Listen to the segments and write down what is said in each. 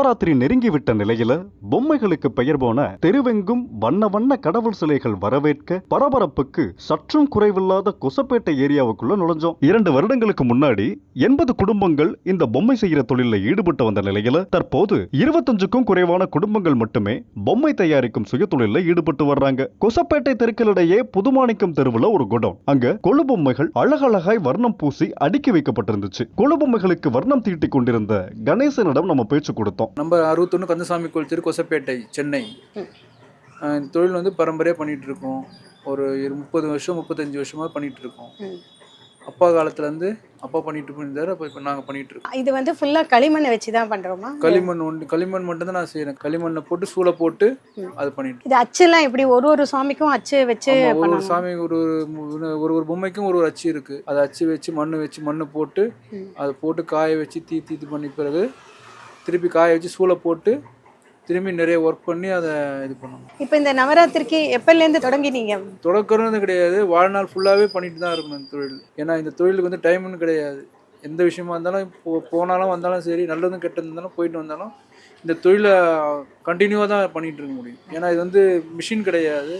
நவராத்திரி நெருங்கிவிட்ட நிலையில பொம்மைகளுக்கு பெயர் போன தெருவெங்கும் வண்ண வண்ண கடவுள் சிலைகள் வரவேற்க பரபரப்புக்கு சற்றும் குறைவில்லாத கொசப்பேட்டை ஏரியாவுக்குள்ள நுழைஞ்சோம். இரண்டு வருடங்களுக்கு முன்னாடி எண்பது குடும்பங்கள் இந்த பொம்மை செய்யற தொழில ஈடுபட்டு வந்த நிலையில தற்போது இருபத்தஞ்சுக்கும் குறைவான குடும்பங்கள் மட்டுமே பொம்மை தயாரிக்கும் சுய தொழில ஈடுபட்டு வர்றாங்க. கொசப்பேட்டை தெருக்களிடையே புதுமாணிக்கம் தெருவுல ஒரு குடோன் அங்க கொழு பொம்மைகள் அழகழகாய் வர்ணம் பூசி அடுக்கி வைக்கப்பட்டிருந்துச்சு. கொழு பொம்மைகளுக்கு வர்ணம் தீட்டிக் கொண்டிருந்த கணேசனிடம் நம்ம பேச்சு கொடுத்தோம். நம்ம அறுபத்தொன்று கந்தசாமி கோயில் தெரு கொசப்பேட்டை சென்னை தொழில் வந்து பரம்பரையாக பண்ணிட்டு இருக்கோம் ஒரு முப்பது வருஷம் முப்பத்தஞ்சு வருஷமா பண்ணிட்டு இருக்கோம். அப்பா காலத்துலேருந்து அப்பா பண்ணிட்டு இருந்தாரு அப்போ இப்போ நாங்கள் பண்ணிட்டு இருக்கோம் இது வந்து ஃபுல்லா களிமண்ணை வச்சு தான் பண்றோமா களிமண் ஒன்று களிமண் மட்டும் தான் நான் செய்கிறேன் களிமண்ணை போட்டு சூளை போட்டு. அது பண்ணிட்டு இது அச்சுலாம் எப்படி ஒரு ஒரு சுவாமிக்கும் அச்சு வச்சு ஒரு ஒரு சாமி ஒரு ஒரு ஒரு ஒரு பொம்மைக்கும் ஒரு ஒரு அச்சு இருக்கு. அதை அச்சு வச்சு மண் வச்சு மண்ணு போட்டு. அதை போட்டு காய வச்சு தீ தீ இது பண்ணி பிறகு திருப்பி காய வச்சு சூளை போட்டு திரும்பி நிறைய ஒர்க் பண்ணி அதை இது பண்ணணும். இப்போ இந்த நவராத்திரிக்கு எப்பல இருந்து தொடங்கினீங்க? தொடக்கறது கிடையாது. வாழ்நாள் ஃபுல்லாகவே பண்ணிட்டு தான் இருக்கணும் இந்த தொழில். ஏன்னா இந்த தொழிலுக்கு வந்து டைம்னு கிடையாது. எந்த விஷயமா இருந்தாலும் இப்போ போனாலும் வந்தாலும் சரி நல்லதும் கெட்டது இருந்தாலும் போயிட்டு வந்தாலும் இந்த தொழிலை கண்டினியூவாக தான் பண்ணிட்டு இருக்க முடியும். ஏன்னா இது வந்து மிஷின் கிடையாது.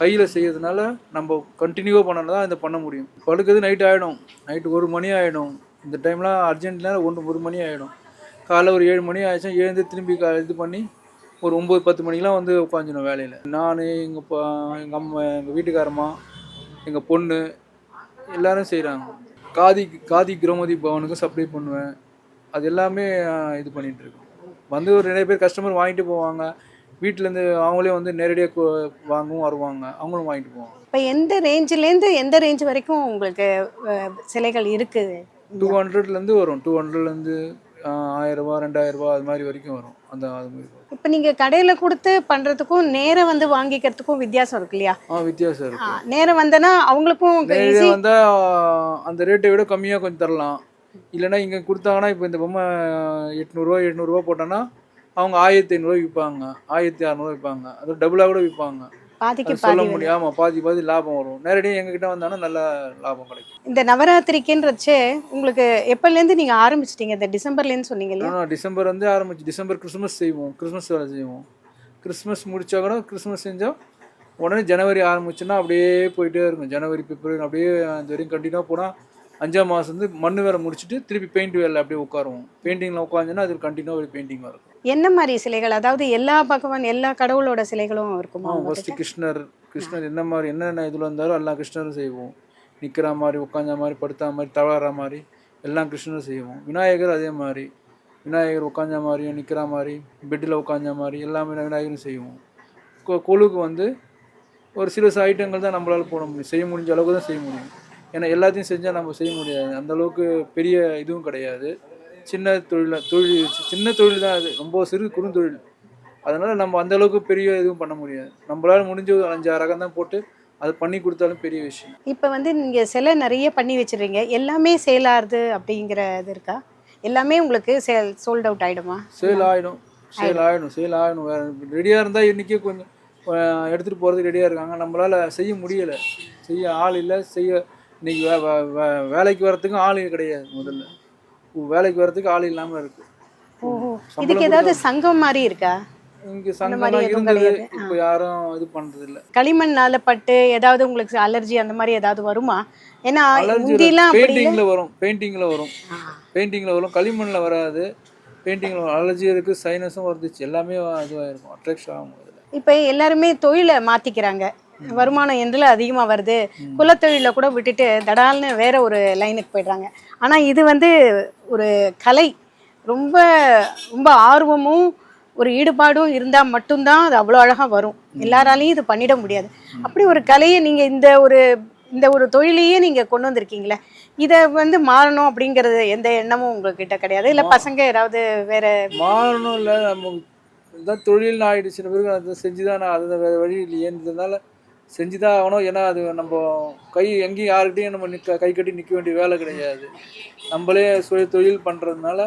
கையில் செய்யறதுனால நம்ம கண்டினியூவாக பண்ணால் தான் இதை பண்ண முடியும். படுக்கிறது நைட் ஆகிடும் நைட்டு ஒரு மணி ஆகிடும் இந்த டைம்லாம் அர்ஜென்ட்னா ஒன்று ஒரு மணி ஆகிடும் காலைல ஒரு ஏழு மணி ஆயிடுச்சுன்னா எழுந்து திரும்பி இது பண்ணி ஒரு ஒம்பது பத்து மணிக்கெலாம் வந்து உட்காந்துடும் வேலையில். நான் எங்கள் பா எங்கள் அம்மா எங்கள் வீட்டுக்காரம்மா எங்கள் பொண்ணு எல்லாரும் செய்கிறாங்க காதி காதி கிரமதி பவனுக்கும் சப்ளை பண்ணுவேன். அது எல்லாமே இது பண்ணிட்டு இருக்கோம். வந்து ஒரு நிறைய பேர் கஸ்டமர் வாங்கிட்டு போவாங்க. வீட்டிலேருந்து அவங்களே வந்து நேரடியாக வாங்கவும் வருவாங்க. அவங்களும் வாங்கிட்டு போவாங்க. இப்போ எந்த ரேஞ்சிலேருந்து எந்த ரேஞ்ச் வரைக்கும் உங்களுக்கு சிலைகள் இருக்குது? டூ ஹண்ட்ரட்லேருந்து வரும். டூ ஹண்ட்ரட்லேருந்து ஆயிரரூபா ரெண்டாயிரரூபா அது மாதிரி வரைக்கும் வரும். அந்த அது மாதிரி. இப்போ நீங்க கடையில கொடுத்து பண்றதுக்கும் நேரம் வந்து வாங்கிக்கிறதுக்கும் வித்தியாசம் இருக்கு இல்லையா? ஆ வித்தியாசம் ஆ, இருக்குது நேரம் வந்தனா அவங்களுக்கும் ஈஸி வந்தால் அந்த ரேட்டை விட கம்மியாக கொஞ்சம் தரலாம். இல்லைன்னா இங்கே கொடுத்தாங்கன்னா இப்போ இந்த பொம்மை எட்நூறுரூவா எட்நூறுரூவா போட்டோன்னா அவங்க ஆயிரத்தி ஐநூறுரூவா விற்பாங்க ஆயிரத்தி அறநூறுவா விற்பாங்க அது டபுளாக கூட விற்பாங்க பாதிக்கு சொல்ல முடியும். ஆமாம் பாதி பாதி லாபம் வரும். நேரடியாக எங்ககிட்ட வந்தாங்கன்னா நல்ல லாபம் கிடைக்கும். இந்த நவராத்திரிக்குன்றச்சே உங்களுக்கு எப்பலேருந்து நீங்க ஆரம்பிச்சிட்டீங்க? இந்த டிசம்பர்லேருந்து சொன்னீங்க இல்லையா? டிசம்பர் வந்து ஆரம்பிச்சு டிசம்பர் கிறிஸ்மஸ் செய்வோம் கிறிஸ்மஸ் வேலை செய்வோம். கிறிஸ்மஸ் முடிச்சா கூட கிறிஸ்மஸ் செஞ்சோம் உடனே ஜனவரி ஆரம்பிச்சுன்னா அப்படியே போயிட்டே இருக்கும். ஜனவரி பிப்ரவரி அப்படியே அந்த வரையும் கண்டினியூவாக போனால் அஞ்சாம் மாதம் வந்து மண் வேலை முடிச்சுட்டு திருப்பி பெயிண்ட் வேலை அப்படியே உட்காருவோம். பெயிண்டிங்கில் உட்காந்துன்னா அது கண்டினியூவாக பெயிண்டிங் வரும். என்ன மாதிரி சிலைகள்? அதாவது எல்லா பகவான் எல்லா கடவுளோட சிலைகளும் இருக்குமா? ஃபஸ்ட்டு கிருஷ்ணர் கிருஷ்ணர் என்ன மாதிரி என்னென்ன இதில் இருந்தாலும் எல்லா கிருஷ்ணரும் செய்வோம். நிற்கிற மாதிரி உட்காந்த மாதிரி படுத்தா மாதிரி தவற மாதிரி எல்லாம் கிருஷ்ணரும் செய்வோம். விநாயகர் அதே மாதிரி. விநாயகர் உட்காந்த மாதிரியும் நிற்கிற மாதிரி பெட்டில் உட்காந்த மாதிரி எல்லாமே விநாயகரும் செய்வோம். கொழுக்கு வந்து ஒரு சில சில ஐட்டங்கள் தான் நம்மளால போட முடியும். செய்ய முடிஞ்ச அளவுக்கு தான் செய்ய முடியும். ஏன்னா எல்லாத்தையும் செஞ்சால் நம்ம செய்ய முடியாது. அந்த அளவுக்கு பெரிய இதுவும் கிடையாது. சின்ன தொழில் தொழில் சின்ன தொழில் தான் அது. ரொம்ப சிறு குறுந்தொழில் அதனால் நம்ம அந்த அளவுக்கு பெரிய எதுவும் பண்ண முடியாது. நம்மளால முடிஞ்ச ஒரு அஞ்சு ரகம் தான் போட்டு அது பண்ணி கொடுத்தாலும் பெரிய விஷயம். இப்போ வந்து நீங்க சிலை நிறைய பண்ணி வச்சிடுறீங்க. எல்லாமே சேல் ஆகுது அப்படிங்கிற இது இருக்கா? எல்லாமே உங்களுக்கு சேல் சோல்ட் அவுட் ஆயிடுமா? சேல் ஆகிடும் சேல் ஆகிடும் சேல் ஆகிடும் வேறு ரெடியாக இருந்தால் இன்றைக்கே கொஞ்சம் எடுத்துகிட்டு போகிறதுக்கு ரெடியாக இருக்காங்க. நம்மளால் செய்ய முடியலை. செய்ய ஆள் இல்லை. செய்ய வே- வேலைக்கு வரத்துக்கும் ஆள் கிடையாது முதல்ல. வேலைக்கு வரத்துக்கு ஆள் இல்லாமல் இருக்குது ஓஹோ. இதுக்கு ஏதாவது சங்கம் மாதிரி இருக்கா? இங்கே எதுவும் இருந்தது. இப்போ யாரும் இது பண்ணுறது இல்லை களிமண்ணால பட்டு ஏதாவது உங்களுக்கு அலர்ஜி அந்த மாதிரி ஏதாவது வருமா? ஏன்னா முந்திலாம். பெயிண்டிங்கில் வரும். பெயிண்டிங்கில் வரும். ஆ. பெயிண்டிங்கில் வரும். களிமண்ணில் வராது. பெயிண்டிங்கில் அலர்ஜி இருக்குது சைனஸும் வந்துச்சு எல்லாமே இதுவாக இருக்கும் அட்ராக்ஷன் ஆகும். இப்ப எல்லாருமே தொழிலை மாத்திக்கிறாங்க. வருமானம் எதுல அதிகமா வருது? குலத்தொழில கூட விட்டுட்டு தடால்னு வேற ஒரு லைனுக்கு போயிடுறாங்க. ஆனா இது வந்து ஒரு கலை. ரொம்ப ரொம்ப ஆர்வமும் ஒரு ஈடுபாடும் இருந்தா மட்டும்தான் அது அவ்வளோ அழகா வரும். எல்லாராலையும் இது பண்ணிட முடியாது. அப்படி ஒரு கலையை நீங்க இந்த ஒரு இந்த ஒரு தொழிலையே நீங்க கொண்டு வந்திருக்கீங்களே இதை வந்து மாறணும் அப்படிங்கறது எந்த எண்ணமும் உங்ககிட்ட கிடையாது? இல்ல பசங்க ஏதாவது வேற மாறணும் இல்லை நம்ம இதான் தொழில்னு ஆயிடுச்சு. பிறகு அதை செஞ்சு தான் நான் அது வேறு வழி இல்லையேன்றதுனால செஞ்சு தான் ஆகணும். ஏன்னா அது நம்ம கை எங்கேயும் யாருக்கிட்டையும் நம்ம நிற்க கை கட்டி நிற்க வேண்டிய வேலை கிடையாது. நம்மளே சுய தொழில் பண்ணுறதுனால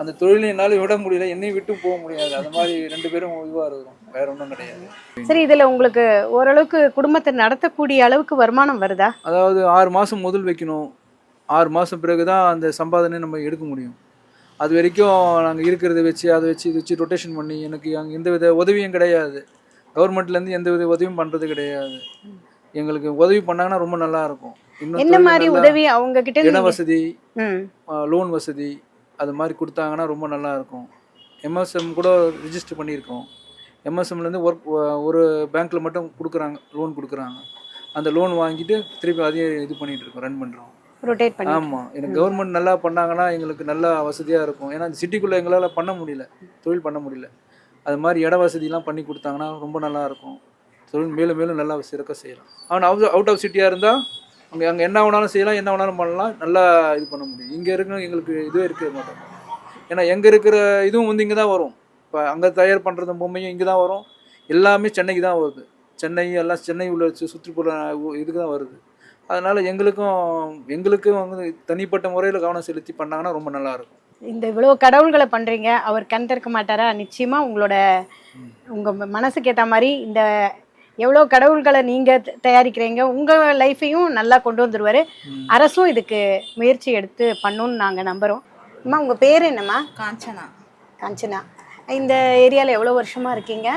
அந்த தொழிலை என்னால் விட முடியல. என்னையும் விட்டு போக முடியாது. அந்த மாதிரி ரெண்டு பேரும் இதுவாக இருக்கிறோம். வேற ஒன்றும் கிடையாது. சரி இதுல உங்களுக்கு ஓரளவுக்கு குடும்பத்தை நடத்தக்கூடிய அளவுக்கு வருமானம் வருதா? அதாவது ஆறு மாதம் முதல் வைக்கணும். ஆறு மாதம் பிறகு தான் அந்த சம்பாதனை நம்ம எடுக்க முடியும். அது வரைக்கும் நாங்கள் இருக்கிறத வச்சு அதை வச்சு இதை வச்சு ரொட்டேஷன் பண்ணி எனக்கு அங்கே எந்த வித உதவியும் கிடையாது. கவர்மெண்ட்லேருந்து எந்த வித உதவியும் பண்ணுறது கிடையாது. எங்களுக்கு உதவி பண்ணாங்கன்னா ரொம்ப நல்லா இருக்கும் என்ன மாதிரி உதவி அவங்க கிட்ட இட வசதி லோன் வசதி அது மாதிரி கொடுத்தாங்கன்னா ரொம்ப நல்லா இருக்கும் எம்எஸ்எம் கூட ரிஜிஸ்டர் பண்ணியிருக்கோம். எம்எஸ்எம்லேருந்து ஒர்க் ஒரு பேங்க்கில் மட்டும் கொடுக்குறாங்க லோன் கொடுக்குறாங்க. அந்த லோன் வாங்கிட்டு திருப்பி அதையும் இது பண்ணிட்டு இருக்கோம் ரன் பண்ணுறோம் ரொட்டேட் பண்ணி ஆமாம் எனக்கு கவர்மெண்ட் நல்லா பண்ணாங்கன்னா எங்களுக்கு நல்லா வசதியாக இருக்கும். ஏன்னா சிட்டிக்குள்ளே எங்களால் பண்ண முடியல. தொழில் பண்ண முடியல. அது மாதிரி இட வசதிலாம் பண்ணி கொடுத்தாங்கன்னா ரொம்ப நல்லா இருக்கும் தொழில் மேலும் மேலும் நல்லா சிறக்க செய்யலாம். அவன் அவுட் அவுட் ஆஃப் சிட்டியாக இருந்தால் அங்கே அங்கே என்ன வேணாலும் செய்யலாம் என்ன வேணாலும் பண்ணலாம் நல்லா இது பண்ண முடியும். இங்கே இருக்க எங்களுக்கு இதுவே இருக்க மாட்டோம். ஏன்னா எங்கே இருக்கிற இதுவும் வந்து இங்கே தான் வரும். இப்போ அங்கே தயார் பண்ணுறது பொம்மையும் இங்கே தான் வரும். எல்லாமே சென்னைக்கு தான் வருது. சென்னை எல்லாம் சென்னை உள்ள சுற்றுப்புற இதுக்கு தான் வருது. அதனால் எங்களுக்கும் எங்களுக்கும் வந்து தனிப்பட்ட முறையில் கவனம் செலுத்தி பண்ணாங்கன்னா ரொம்ப நல்லாயிருக்கும். இந்த இவ்வளோ கடவுள்களை பண்றீங்க அவர் கண் திறக்க மாட்டாரா? நிச்சயமா உங்களோட உங்க மனசுக்கு ஏத்த மாதிரி இந்த எவ்வளோ கடவுள்களை நீங்க த- தயாரிக்கிறீங்க உங்க லைஃபையும் நல்லா கொண்டு வந்துருவாரு. ம். அரசும் இதுக்கு முயற்சி எடுத்து பண்ணுன்னு நாங்க நம்புறோம். அம்மா உங்க பேர் என்னம்மா? காஞ்சனா. காஞ்சனா. இந்த ஏரியால எவ்வளோ வருஷமா இருக்கீங்க?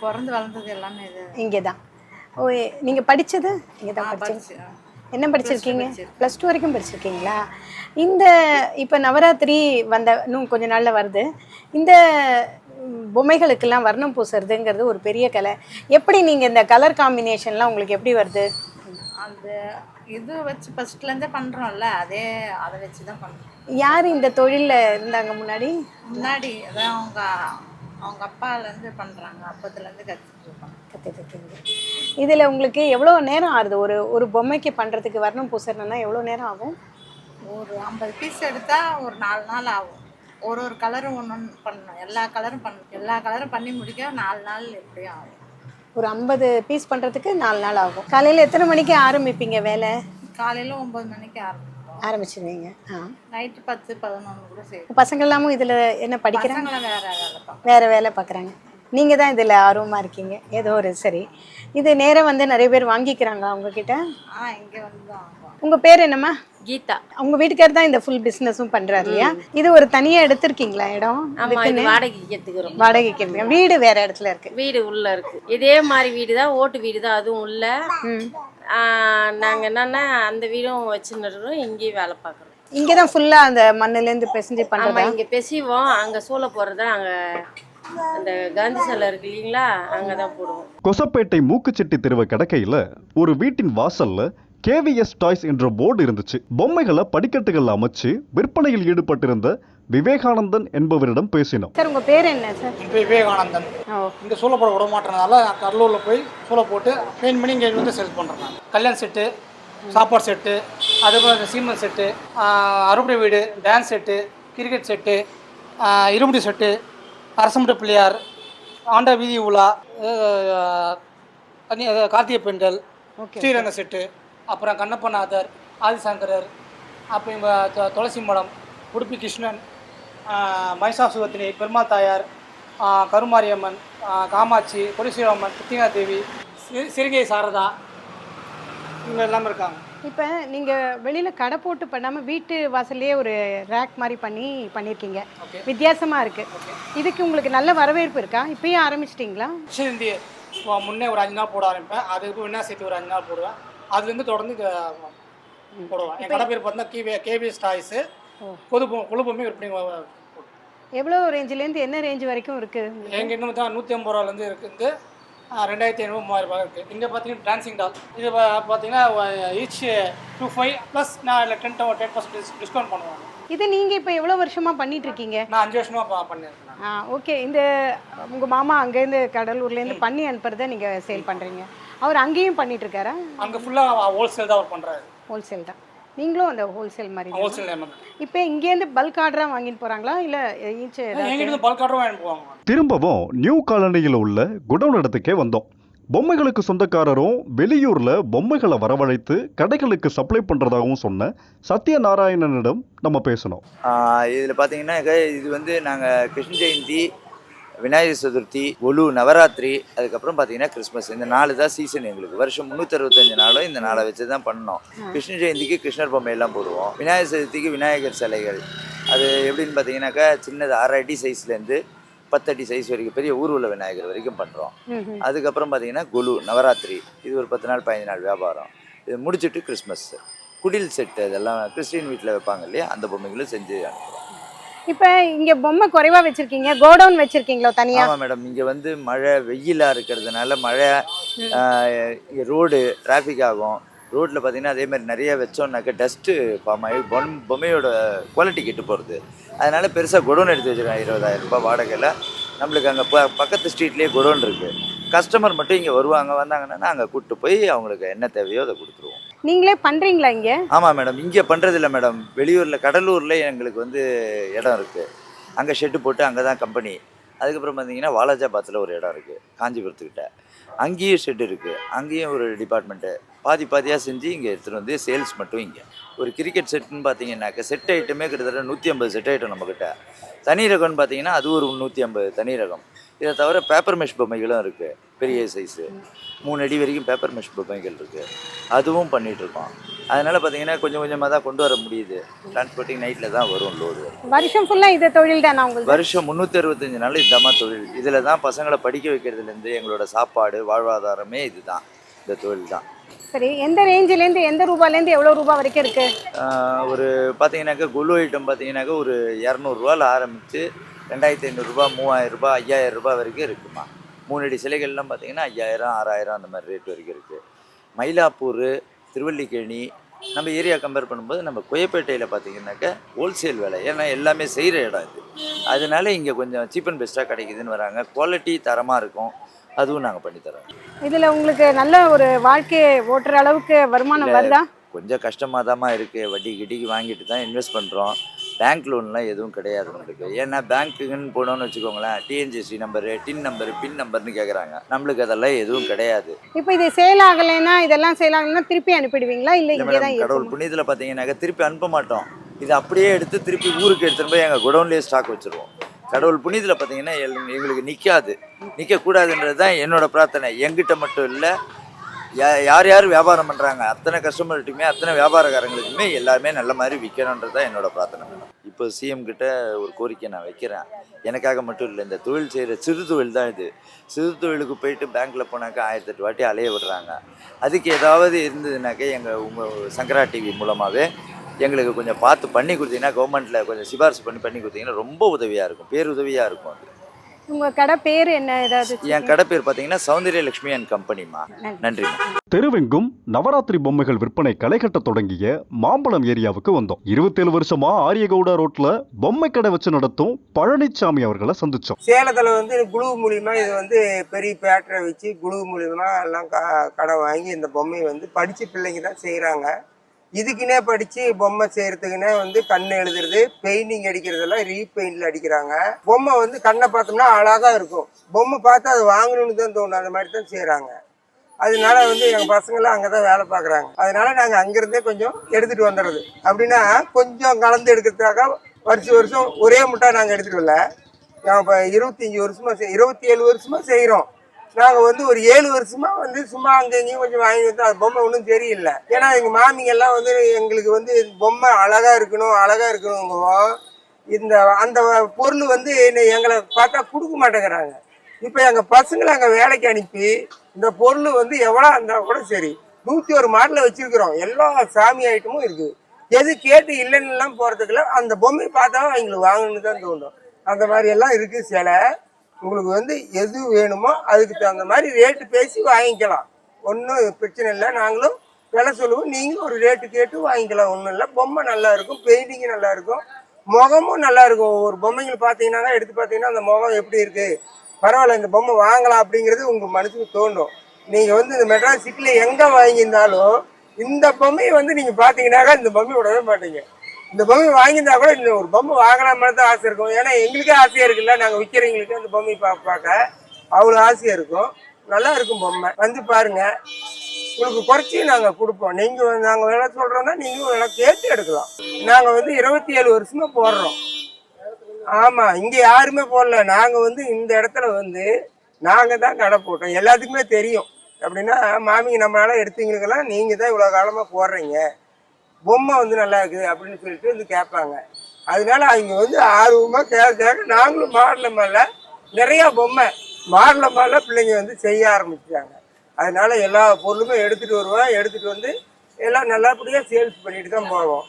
பிறந்து வளர்ந்தது எல்லாமே இது. இங்கே தான் ஓ எ- நீங்க படிச்சது? இங்கே தான் படிச்சீங்க. என்ன படிச்சிருக்கீங்க. ப்ளஸ் டூ வரைக்கும் படிச்சிருக்கீங்களா? இந்த இப்போ நவராத்திரி வந்த இன்னும் கொஞ்ச நாள்ல வருது. இந்த பொம்மைகளுக்கெல்லாம் வர்ணம் பூசுறதுங்கிறது ஒரு பெரிய கலை. எப்படி நீங்க இந்த கலர் காம்பினேஷன்லாம் உங்களுக்கு எப்படி வருது? அந்த இது வச்சு ஃபர்ஸ்ட்லேருந்தே பண்ணுறோம்ல அதே அதை வச்சு தான் பண்ணுறோம் யார் இந்த தொழில்ல இருந்தாங்க முன்னாடி? முன்னாடி அதான் அவங்க அவங்க அப்பாலேருந்து பண்ணுறாங்க அப்பத்துலேருந்து கற்றுட்டு இருப்பாங்க கத்துட்டு இருக்கீங்க இதுல உங்களுக்கு எவ்வளோ நேரம் ஆகுது? ஒரு ஒரு பொம்மைக்கு பண்றதுக்கு வர்ணம் பூசுறதுன்னா எவ்வளோ நேரம் ஆகும்? ஒரு ஐம்பது பீஸ் எடுத்தால் ஒரு நாலு நாள் ஆகும். ஒரு ஒரு கலரும் ஒன்று ஒன்று பண்ணணும். எல்லா கலரும் பண்ணணும். எல்லா கலரும் பண்ணி முடிக்க நாலு நாள் எப்படியும் ஆகும்? ஒரு ஐம்பது பீஸ் பண்றதுக்கு நாலு நாள் ஆகும். காலையில எத்தனை மணிக்கு ஆரம்பிப்பீங்க வேலை? காலையில் ஒம்பது மணிக்கு ஆரம்பிப்போம். ஆரம்பிச்சிருவீங்க. ஆ. நைட்டு பத்து பதினொன்று கூட செய்வோம் பசங்க எல்லாமும் இதுல என்ன படிக்கிறாங்க? வேற வேலை வேற வேலை பார்க்குறாங்க. நீங்க தான் இதுல ஆர்வமா இருக்கீங்க? ஏதோ ஒரு சரி. இது நேரம் வந்து நிறைய பேர் வாங்கிக்கிறாங்க அவங்க கிட்ட ஆ இங்கே வந்து தான் வாங்குவோம். உங்க பேர் என்னம்மா? கீதா. உங்க வீட்டுக்காரர் தான் இந்த ஃபுல் பிசினஸும் பண்றாரு இல்லையா? இது ஒரு தனியா எடுத்திருக்கீங்களா இடம்? ஆமா இது? வாடகைக்கு எடுத்துக்கிறோம் வாடகைக்கு எடுத்துக்க- வீடு வேற இடத்துல இருக்கு. வீடு உள்ள இருக்கு. இதே மாதிரி வீடு தான் ஓட்டு வீடு தான் அதுவும் உள்ள. ம். ஆ, நாங்க என்னன்னா அந்த வீடும் வச்சுருக்கிறோம் இங்கேயும் வேலை பார்க்குறோம். இங்க தான் ஃபுல்லா அந்த மண்ணுல இருந்து பிசைஞ்சு ஆமா பண்றதா? இங்க பெசிவோம் அங்க சூளை போடுறத அங்க அந்த காந்தி சிலை இருக்கு இல்லைங்களா அங்கதான் போடுவோம். கொசப்பேட்டை மூக்குச்செட்டி தெருவை கடக்கையில ஒரு வீட்டின் வாசல்ல கேவிஎஸ் டாய்ஸ் என்ற போர்டு இருந்துச்சு. பொம்மைகளை படிக்கட்டுகள் அமைச்சு விற்பனையில் ஈடுபட்டிருந்த விவேகானந்தன் என்பவரிடம் பேசினோம். சார் உங்க பேர் என்ன சார்? விவேகானந்தன். இங்கே சூளை விட மாட்டேறதுனால நான் கடலூரில் போய் சூளை போட்டு பெயிண்ட் பண்ணி இங்கே வந்து சேல் பண்ணுறேன் நான். கல்யாண் செட்டு சாப்பாடு செட்டு அதுபோல் இந்த சீமன் செட்டு அறுபடை வீடு டான்ஸ் செட்டு கிரிக்கெட் செட்டு இருமுடி செட்டு அரசமுடி பிள்ளையார் ஆண்ட வீதி உலா கார்த்திகை ஓகே ஸ்ரீரங்க செட்டு அப்புறம் கண்ணப்பநாதர் ஆதிசங்கரர் அப்புறம் இவங்க துளசி மடம் உடுப்பி கிருஷ்ணன் ஆஹ் மகிஷாசுவத்தினி பெருமாள் தாயார் கருமாரியம்மன் காமாட்சி கொடிசீரம்மன் கிருத்திகா தேவி சிறு- சிறுகை சாரதா இவங்க எல்லாமே இருக்காங்க. இப்போ நீங்க வெளியில கடை போட்டு பண்ணாம வீட்டு வாசல்லையே ஒரு ரேக் மாதிரி பண்ணி பண்ணியிருக்கீங்க ஓகே. வித்தியாசமா இருக்கு. இதுக்கு உங்களுக்கு நல்ல வரவேற்பு இருக்கா? இப்பயும் ஆரம்பிச்சிட்டிங்களா? இப்போ முன்னே ஒரு அஞ்சு நாள் போட ஆரம்பிப்பேன். அதுக்கு என்ன சேர்த்து ஒரு அஞ்சு நாள் போடுவேன். அதுலேருந்து தொடர்ந்து போடுவேன். என் கடை பேர் பார்த்தீங்கன்னா கேவி கேவிஎஸ் டாய்ஸு. கொதுப்பு கொழுப்புமே விற்பனை எவ்வளோ ரேஞ்சிலேருந்து என்ன ரேஞ்ச் வரைக்கும் இருக்கு? எங்க இன்னும் தான் நூற்றி ஐம்பது ரூபாலேருந்து இருக்குது ரெண்டாயிரத்தி ஐநூறு மூவாயிரம் ரூபாய் இருக்குது இங்கே பார்த்தீங்கன்னா டான்சிங் டால் இது பார்த்தீங்கன்னா ஈச் டூ ஃபைவ் ப்ளஸ் நான் இல்லை டென் டென் பர்சன்டேஜ் டிஸ்கவுண்ட் பண்ணுவாங்க. இது நீங்க இப்போ எவ்வளோ வருஷமா பண்ணிட்டு இருக்கீங்க நான் அஞ்சு வருஷமாக பா பண்ணியிருக்கேன் ஆ ஓகே. இந்த உங்க மாமா அங்கேருந்து கடலூர்லேருந்து பண்ணி அனுப்புறத நீங்க சேல் பண்றீங்க. அவர் அங்கேயும் பண்ணிட்டு இருக்காரா அங்கே ஃபுல்லாக ஹோல்சேல் தான் அவர் பண்ணுறாரு ஹோல்சேல் தான். நீங்களும் அந்த ஹோல்சேல் மாதிரி ஹோல்சேல் இப்போ இங்கேருந்து பல்க் ஆர்டராக வாங்கிட்டு போறாங்களா? இல்லை ஈச் எங்கிட்ட பல்க் ஆர்டரும் வாங்கி போவாங்க திரும்பவும் நியூ காலனியில் உள்ள குடோன் இடத்துக்கே வந்தோம். பொம்மைகளுக்கு சொந்தக்காரரும் வெளியூர்ல பொம்மைகளை வரவழைத்து கடைகளுக்கு சப்ளை பண்றதாகவும் சொன்ன சத்யநாராயணனிடம் நம்ம பேசணும். இதில் பார்த்தீங்கன்னா இது வந்து நாங்கள் கிருஷ்ண ஜெயந்தி விநாயகர் சதுர்த்தி ஒலு நவராத்திரி அதுக்கப்புறம் பார்த்தீங்கன்னா கிறிஸ்மஸ் இந்த நாலு தான் சீசன் எங்களுக்கு. வருஷம் முந்நூற்றறுபத்தஞ்சு நாளும் இந்த நாளை வச்சு தான் பண்ணோம் கிருஷ்ண ஜெயந்திக்கு கிருஷ்ணர் பொம்மை எல்லாம் போடுவோம். விநாயகர் சதுர்த்திக்கு விநாயகர் சிலைகள். அது எப்படின்னு பார்த்தீங்கன்னாக்கா சின்னது அரை அடி சைஸ்லேருந்து பத்து அடி சைஸ் வரைக்கும் பெரிய ஊர்வல விநாயகர் வரைக்கும் பண்ணுறோம். அதுக்கப்புறம் பார்த்தீங்கன்னா குலு நவராத்திரி. இது ஒரு பத்து நாள் பதினஞ்சு நாள் வியாபாரம். இது முடிச்சுட்டு கிறிஸ்மஸ் குடில் செட்டு இதெல்லாம் கிறிஸ்டின் வீட்டில் வைப்பாங்க இல்லையா அந்த பொம்மைகளும் செஞ்சு அனுப்புகிறோம் இப்ப இங்க பொம்மை குறைவா வச்சிருக்கீங்க கோடவுன் வச்சிருக்கீங்களோ தனியா? ஆமாம் மேடம் இங்கே வந்து மழை வெயிலாக இருக்கிறதுனால மழை ரோடு டிராஃபிக் ஆகும். ரோட்டில் பார்த்தீங்கன்னா அதே மாதிரி நிறைய வச்சோம்னாக்க டஸ்ட்டு ஃபார்ம் ஆகி பொம் பொம்மையோட குவாலிட்டி கெட்டு போகிறது அதனால பெருசாக குடோன் எடுத்து வச்சுருக்கேன் இருபதாயிரம் ரூபாய் வாடகையில். நம்மளுக்கு அங்கே ப பக்கத்து ஸ்ட்ரீட்லேயே குடோன் இருக்குது கஸ்டமர் மட்டும் இங்கே வருவாங்க வந்தாங்கன்னா நாங்கள் கூப்பிட்டு போய் அவங்களுக்கு என்ன தேவையோ அதை கொடுத்துருவோம். நீங்களே பண்றீங்களா இங்க? ஆமாம் மேடம். இங்கே பண்ணுறதில்ல மேடம். வெளியூரில் கடலூரில் எங்களுக்கு வந்து இடம் இருக்குது அங்கே ஷெட்டு போட்டு அங்கே தான் கம்பெனி அதுக்கப்புறம் பார்த்தீங்கன்னா வாலாஜாபாத்தில் ஒரு இடம் இருக்குது காஞ்சிபுரத்துக்கிட்ட. அங்கேயும் ஷெட் இருக்குது அங்கேயும் ஒரு டிபார்ட்மெண்ட்டு பாதி பாதியாக செஞ்சு இங்கே எடுத்துகிட்டு வந்து சேல்ஸ் மட்டும் இங்கே. ஒரு கிரிக்கெட் செட்டுன்னு பார்த்தீங்கன்னாக்க செட் ஐட்டமே கிட்டத்தட்ட நூற்றி ஐம்பது செட் ஐட்டம் நம்மக்கிட்ட தனி ரகம்னு பார்த்தீங்கன்னா அது ஒரு நூற்றி ஐம்பது தனி ரகம். இதை தவிர பேப்பர் மெஷ் பொம்மைகளும் இருக்குது பெரிய சைஸு மூணு அடி வரைக்கும் பேப்பர் மெஷ் பொம்மைகள் இருக்குது அதுவும் பண்ணிட்டு இருக்கோம். அதனால் பார்த்தீங்கன்னா கொஞ்சம் கொஞ்சமாக தான் கொண்டு வர முடியுது. டிரான்ஸ்போர்ட்டிங் நைட்டில் தான் வரும் லோடு வருஷம் ஃபுல்லா இது தொழில் தானா உங்களுக்கு? வருஷம் முந்நூற்றி அறுபத்தஞ்சு நாள் இதுதாம்மா தொழில். இதில் தான் பசங்களை படிக்க வைக்கிறதுலேருந்து எங்களோட சாப்பாடு வாழ்வாதாரமே இதுதான். இந்த தொழில் தான். சரி எந்த ரேஞ்சில இருந்து எந்த ரூபாயில இருந்து எவ்வளவு ரூபாய் வரைக்கும் இருக்கு? ஆஹ் ஒரு பார்த்தீங்கன்னாக்கா குலு ஐட்டம் பார்த்தீங்கன்னாக்கா ஒரு இரநூறுவாவில் ஆரம்பித்து ரெண்டாயிரத்தி ஐநூறுரூபா மூவாயிரம் ரூபாய் ஐயாயிரம் ரூபாய் வரைக்கும் இருக்குமா? மூணு அடி சிலைகள்லாம் பார்த்தீங்கன்னா ஐயாயிரம் ஆறாயிரம் அந்த மாதிரி ரேட் வரைக்கும் இருக்குது மயிலாப்பூர் திருவல்லிக்கேணி நம்ம ஏரியா கம்பேர் பண்ணும்போது நம்ம குயப்பேட்டையில் பார்த்தீங்கன்னாக்கா ஹோல்சேல் விலை ஏன்னா எல்லாமே செய்கிற இடம் இது. அதனால இங்கே கொஞ்சம் சீப் அண்ட் பெஸ்ட்டாக கிடைக்குதுன்னு வராங்க. குவாலிட்டி தரமாக இருக்கும். அதுவும் நாங்கள் பண்ணித்தரோம் இதுல உங்களுக்கு நல்ல ஒரு வாழ்க்கையை ஓட்டுற அளவுக்கு வருமானம். வருதா? கொஞ்சம் கஷ்டமாக தாம்மா இருக்குது வட்டி கிட்டிக்கு வாங்கிட்டு தான் இன்வெஸ்ட் பண்ணுறோம் பேங்க் லோன்லாம் எதுவும் கிடையாது நம்மளுக்கு. ஏன்னா பேங்க்குன்னு போனோம்னு வச்சுக்கோங்களேன் TNGST number TIN number PIN நம்பர்னு கேட்குறாங்க நம்மளுக்கு அதெல்லாம் எதுவும் கிடையாது. இப்போ இது சேல் ஆகலைன்னா இதெல்லாம் சேல் ஆகலைன்னா திருப்பி அனுப்பிடுவீங்களா? இல்ல இங்கே தான் கடவுள் புண்ணியத்தில் பார்த்தீங்கன்னாக்கா திருப்பி அனுப்ப மாட்டோம். இது அப்படியே எடுத்து திருப்பி ஊருக்கு எடுத்துகிட்டு போய் எங்கள் குடோன்லேயே ஸ்டாக் வச்சுருவோம். கடவுள் புண்ணியத்தில் பார்த்தீங்கன்னா எங்களுக்கு நிற்காது நிற்கக்கூடாதுன்றது தான் என்னோட பிரார்த்தனை. எங்கிட்ட மட்டும் இல்லை யார் யார் வியாபாரம் பண்ணுறாங்க அத்தனை கஸ்டமர்கிட்டையுமே அத்தனை வியாபாரக்காரங்களுக்குமே எல்லாருமே நல்ல மாதிரி விற்கணுன்றது தான் என்னோட பிரார்த்தனை இப்போ சிஎம் கிட்ட ஒரு கோரிக்கை நான் வைக்கிறேன். எனக்காக மட்டும் இல்லை இந்த தொழில் செய்கிற சிறு தொழில் தான் இது. சிறு தொழிலுக்கு போயிட்டு பேங்க்கில் போனாக்கா ஆயிரத்தெட்டு வாட்டி அலைய விடுறாங்க. அதுக்கு ஏதாவது இருந்ததுனாக்கா எங்கள் உங்கள் சங்கரா டிவி மூலமாகவே எங்களுக்கு கொஞ்சம் பார்த்து பண்ணி கொடுத்தீங்கன்னா கவர்மெண்ட்டில் கொஞ்சம் சிபாரிசு பண்ணி பண்ணி கொடுத்தீங்கன்னா ரொம்ப உதவியாக இருக்கும் பேருதவியாக இருக்கும் அது. உங்க கடை பேர் என்ன? ஏதாவது என் கடை பேர் பார்த்தீங்கன்னா சௌந்தர்ய லட்சுமி அண்ட் கம்பெனிமா நன்றிம்மா. தெருவெங்கும் நவராத்திரி பொம்மைகள் விற்பனை களை கட்ட தொடங்கிய மாம்பழம் ஏரியாவுக்கு வந்தோம். இருபத்தேழு வருஷமா ஆரியகவுடா ரோட்ல பொம்மை கடை வச்சு நடத்தும் பழனிசாமி அவர்களை சந்திச்சோம். சேலத்தில் வந்து குழு மூலியமா இது வந்து பெரிய பேட்டரை வச்சு குழு மூலியமா எல்லாம் க கடை வாங்கி இந்த பொம்மையை வந்து படித்த பிள்ளைங்க தான் செய்கிறாங்க இதுக்குன்னே படித்து பொம்மை செய்கிறதுக்குன்னே வந்து கண் எழுதுறது பெயிண்டிங் அடிக்கிறதெல்லாம் ரீபெயிண்டில் அடிக்கிறாங்க. பொம்மை வந்து கண்ணை பார்த்தோம்னா அழகாக இருக்கும். பொம்மை பார்த்து அது வாங்கணும்னு தான் தோணும். அந்த மாதிரி தான் செய்கிறாங்க அதனால வந்து எங்கள் பசங்களாம் அங்கே தான் வேலை பார்க்குறாங்க. அதனால நாங்கள் அங்கேருந்தே கொஞ்சம் எடுத்துகிட்டு வந்துடுறது. அப்படின்னா கொஞ்சம் கலந்து எடுக்கிறதுக்காக வருஷம் வருஷம் ஒரே முட்டா நாங்கள் எடுத்துகிட்டு வரல. இப்போ இருபத்தஞ்சி வருஷமா செய் இருபத்தி ஏழு வருஷமா செய்கிறோம் நாங்கள் வந்து ஒரு ஏழு வருஷமா வந்து சும்மா அங்கே இங்கேயும் கொஞ்சம் வாங்கி வந்து அது பொம்மை ஒன்றும் சரியில்லை ஏன்னா எங்கள் மாமிங்கெல்லாம் வந்து எங்களுக்கு வந்து பொம்மை அழகாக இருக்கணும் அழகாக இருக்கணுங்கவும். இந்த அந்த பொருள் வந்து என்ன எங்களை பார்த்தா கொடுக்க மாட்டேங்கிறாங்க. இப்போ எங்கள் பசங்களை அங்கே வேலைக்கு அனுப்பி இந்த பொருள் வந்து எவ்வளோ இருந்தால் கூட சரி நூற்றி ஒரு மாடலில் வச்சுருக்குறோம். எல்லா சாமி ஐட்டமும் இருக்குது எது கேட்டு இல்லைன்னுலாம் போகிறதுக்குள்ள அந்த பொம்மை பார்த்தா எங்களுக்கு வாங்கணும்னு தான் தோணும். அந்த மாதிரி எல்லாம் இருக்குது சிலை. உங்களுக்கு வந்து எது வேணுமோ அதுக்கு தகுந்த மாதிரி ரேட்டு பேசி வாங்கிக்கலாம். ஒன்றும் பிரச்சனை இல்லை. நாங்களும் விலை சொல்லுவோம். நீங்களும் ஒரு ரேட்டு கேட்டு வாங்கிக்கலாம். ஒன்றும் இல்லை. பொம்மை நல்லா இருக்கும். பெயிண்டிங்கும் நல்லா இருக்கும். முகமும் நல்லா இருக்கும். ஒவ்வொரு பொம்மைங்களை பார்த்தீங்கன்னா எடுத்து பார்த்தீங்கன்னா அந்த முகம் எப்படி இருக்குது பரவாயில்ல இந்த பொம்மை வாங்கலாம் அப்படிங்கிறது உங்கள் மனசுக்கு தோணும் நீங்கள் வந்து இந்த மெட்ராஸ் சிட்டியில் எங்கே வாங்கியிருந்தாலும் இந்த பொம்மையை வந்து நீங்கள் பார்த்தீங்கன்னாக்கா இந்த பொம்மை விடவே மாட்டீங்க. இந்த பொம்மை வாங்கியிருந்தா கூட இந்த ஒரு பொம்மை வாங்கலாம் தான் ஆசை இருக்கும். ஏன்னா எங்களுக்கே ஆசையாக இருக்குல்ல நாங்கள் விற்கிறவங்களுக்கு அந்த பொம்மை பா பார்க்க. அவ்வளோ ஆசையாக இருக்கும். நல்லா இருக்கும் பொம்மை. வந்து பாருங்க. உங்களுக்கு குறைச்சி நாங்கள் கொடுப்போம். நீங்கள் நாங்கள் விலை சொல்கிறோன்னா நீங்களும் விலை கேட்டு எடுக்கலாம். நாங்கள் வந்து இருபத்தி ஏழு வருஷமாக போடுறோம். ஆமாம் இங்கே யாருமே போடல. நாங்கள் வந்து இந்த இடத்துல வந்து நாங்கள் தான் கடை போட்டோம். எல்லாத்துக்குமே தெரியும். அப்படின்னா மாமிங்க நம்மளால எடுத்தீங்களுக்கெல்லாம் நீங்கள் தான் இவ்வளோ காலமாக போடுறீங்க. பொம்மை வந்து நல்லா இருக்குது அப்படின்னு சொல்லிட்டு வந்து கேட்பாங்க. அதனால அவங்க வந்து ஆர்வமாக கேட்க நாங்களும் மாடல மேல நிறையா பொம்மை மாடல மேல பிள்ளைங்க வந்து செய்ய ஆரம்பிச்சிட்டாங்க. அதனால எல்லா பொருளுமே எடுத்துகிட்டு வருவோம் எடுத்துகிட்டு வந்து எல்லாம் நல்லபடியாக சேல்ஸ் பண்ணிட்டு தான் போவோம்.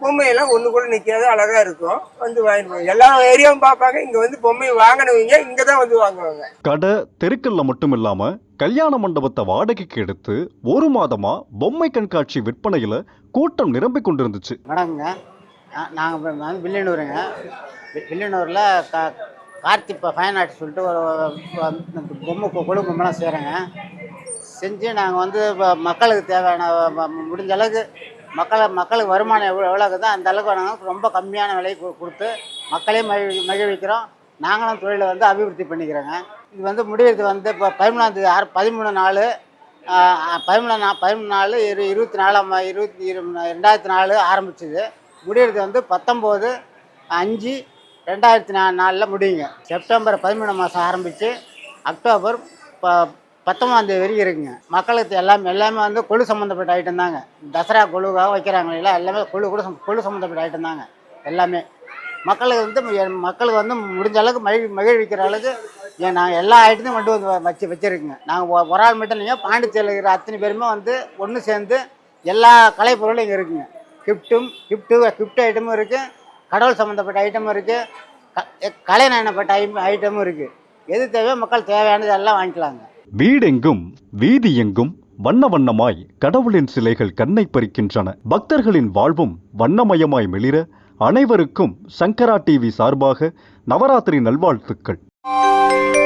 பொம்மையெல்லாம் ஒன்று கூட நிற்காது அழகாக இருக்கும். வந்து வாங்கிட்டு எல்லா ஏரியாவும் பார்ப்பாங்க இங்கே வந்து பொம்மையை வாங்கினவங்க இங்கே தான் வந்து வாங்குவாங்க. கடை தெருக்கல்ல மட்டும் இல்லாமல் கல்யாண மண்டபத்தை வாடகைக்கு எடுத்து ஒரு மாதமா பொம்மை கண்காட்சி விற்பனையில கூட்டம் நிரம்பி கொண்டிருந்துச்சு. வணக்கங்க நாங்கள் வந்து வில்லியனூருங்க. வில்லியனூரில் கா கார்த்தி இப்போ ஃபைன் ஆர்ட் சொல்லிட்டு ஒரு பொம்மை கொழு பொம்மைலாம் செய்கிறேங்க செஞ்சு நாங்கள் வந்து மக்களுக்கு தேவையான முடிஞ்ச அளவுக்கு மக்களை மக்களுக்கு வருமானம் எவ்வளோ எவ்வளோக்கு தான் அந்த அளவுக்கு நாங்கள் ரொம்ப கம்மியான விலைக்கு கொடுத்து மக்களையும் மகிழ் மகிழ்விக்கிறோம். நாங்களும் தொழிலை வந்து அபிவிருத்தி பண்ணிக்கிறோங்க. இது வந்து முடிவுறது வந்து இப்போ பதிமூணாந்தேதி ஆறு பதிமூணு நாள் பதிமூணு நா பதிமூணு நாள் இரு இருபத்தி நாலாம் இருபத்தி இரு ரெண்டாயிரத்தி நாலு ஆரம்பிச்சது. முடிகிறது வந்து பத்தொம்போது அஞ்சு ரெண்டாயிரத்தி நா நாலில் முடியுங்க. செப்டம்பர் பதிமூணு மாதம் ஆரம்பித்து அக்டோபர் ப பத்தொம்பதாந்தேதி வரைக்கும் இருக்குங்க. மக்களுக்கு எல்லாமே எல்லாமே வந்து கொழு சம்மந்தப்பட்ட ஐட்டம் தாங்க. தசரா கொழுவாக வைக்கிறாங்க இல்லை எல்லாமே கொழு கூட கொழு சம்மந்தப்பட்ட ஐட்டம் தாங்க எல்லாமே. மக்களுக்கு வந்து மக்களுக்கு வந்து முடிஞ்ச அளவுக்கு மகிழ் மகிழ்விக்கிற அளவுக்கு ஏன் நாங்கள் எல்லா ஐட்டத்தையும் மட்டும் வந்து வச்சு வச்சுருக்குங்க. நாங்கள் ஒரு ஆள் மட்டும் இல்லைங்க பாண்டிச்சேரியில் இருக்கிற அத்தனை பேருமே வந்து ஒன்று சேர்ந்து எல்லா கலைப்பொருளும் இங்கே இருக்குங்க. கிஃப்ட்டும் கிஃப்ட்டு கிஃப்ட் ஐட்டமும் இருக்குது கடவுள் சம்மந்தப்பட்ட ஐட்டமும் இருக்குது கலை நயனப்பட்ட ஐ ஐட்டமும் இருக்குது எது தேவையோ மக்கள் தேவையானது எல்லாம் வாங்கிக்கலாங்க. வீடெங்கும் வீதி எங்கும் வண்ண வண்ணமாய் கடவுளின் சிலைகள் கண்ணை பறிக்கின்றன. பக்தர்களின் வாழ்வும் வண்ணமயமாய் மிளிர அனைவருக்கும் சங்கரா டிவி சார்பாக நவராத்திரி நல்வாழ்த்துக்கள். thank you